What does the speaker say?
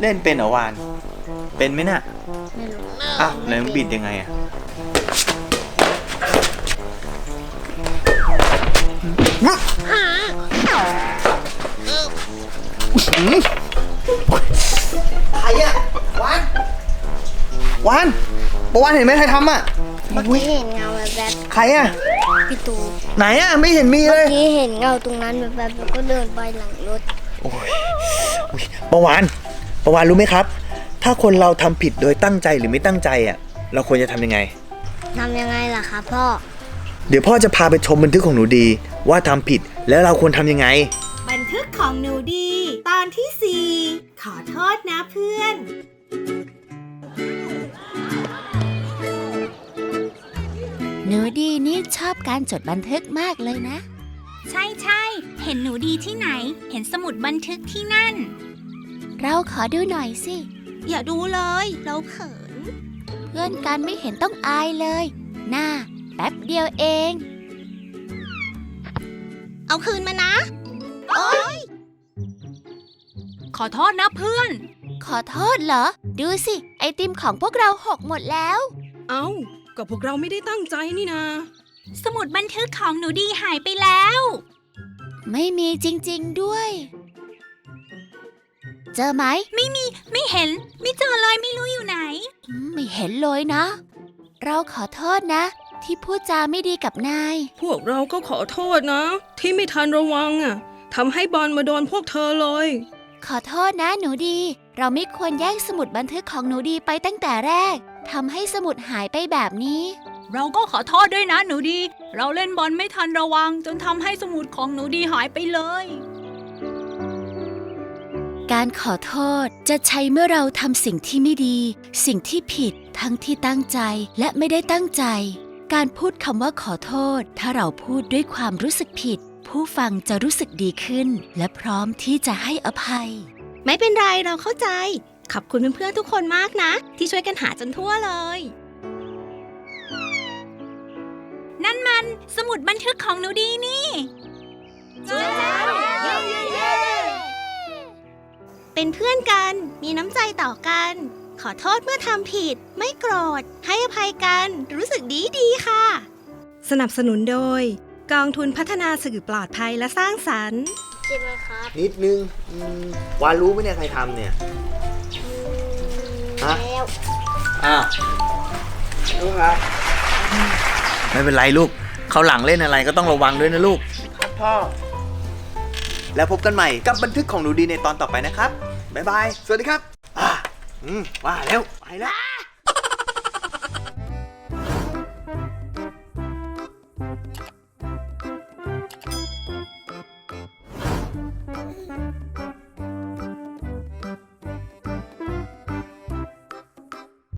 เล่นเป็นเหรอวาน เป็นไหมน่ะไม่รู้อะแล้วมันบิดยังไงอะใครอะวานวานปะวานเห็นไหมใครทำอะเมื่อกี้เห็นเงาแบบใครอะๆพี่ตูไหนอะไม่เห็นมีเลเมื่อยกี้เห็นเงาตรงนั้นแบบๆแล้วก็เดินไปหลังรถโอ้ยอุ๊ยประวาน ประวานรู้ไหมครับ ถ้าคนเราทำผิดโดยตั้งใจหรือไม่ตั้งใจอะ เราควรจะทำยังไง ทำยังไงล่ะครับพ่อ เดี๋ยวพ่อจะพาไปชมบันทึกของหนูดี ว่าทำผิดแล้วเราควรทำยังไง บันทึกของหนูดี ตอนที่ 4 ขอโทษนะเพื่อน หนูดีนี่ชอบการจดบันทึกมากเลยนะ ใช่ใช่ เห็นหนูดีที่ไหน เห็นสมุดบันทึกที่นั่น เราขอดูหน่อยสิ อย่าดูเลย เราเขิน เพื่อนกันไม่เห็นต้องอายเลยหน้าแป๊บเดียวเอง เอาคืนมานะ โอ๊ย ขอโทษนะเพื่อน ขอโทษเหรอ ดูสิ ไอติมของพวกเราหกหมดแล้ว เอ้าก็พวกเราไม่ได้ตั้งใจนี่นา สมุดบันทึกของหนูดีหายไปแล้ว ไม่มีจริง ๆ ด้วย เจอไหมไม่มี ไม่เห็น ไม่เจอเลยไม่รู้อยู่ไหน อืมไม่เห็นเลยนะ เราขอโทษนะ ที่พูดจาไม่ดีกับนาย พวกเราก็ขอโทษนะ ที่ไม่ทันระวังอะทำให้บอลมาโดนพวกเธอเลย ขอโทษนะหนูดี เราไม่ควรแย่งสมุดบันทึกของหนูดีไปตั้งแต่แรกทำให้สมุดหายไปแบบนี้ เราก็ขอโทษด้วยนะหนูดี เราเล่นบอลไม่ทันระวัง จนทำให้สมุดของหนูดีหายไปเลย การขอโทษจะใช้เมื่อเราทำสิ่งที่ไม่ดี สิ่งที่ผิดทั้งที่ตั้งใจและไม่ได้ตั้งใจ การพูดคำว่าขอโทษ ถ้าเราพูดด้วยความรู้สึกผิด ผู้ฟังจะรู้สึกดีขึ้น และพร้อมที่จะให้อภัย ไม่เป็นไรเราเข้าใจ ขอบคุณเพื่อนๆทุกคนมากนะ ที่ช่วยกันหาจนทั่วเลย นั่นมันสมุดบันทึกของหนูดีนี่ เป็นเพื่อนกัน มีน้ำใจต่อกัน ขอโทษเมื่อทำผิด ไม่โกรธ ให้อภัยกัน รู้สึกดีดีๆค่ะ สนับสนุนโดย กองทุนพัฒนาสื่อปลอดภัยและสร้างสรรค์ใช่ไหมครับนิดนึงอืมวานรู้ไหมเนี่ยใครทำเนี่ย ฮะ แล้วอ้าวลูกครับไม่เป็นไรลูก เขาวหลังเล่นอะไรก็ต้องระวังด้วยนะลูก ครับพ่อ แล้วพบกันใหม่กับบันทึกของหนูดีในตอนต่อไปนะครับ บายบาย สวัสดีครับอ่าอืมว่าแล้วไปแล้ว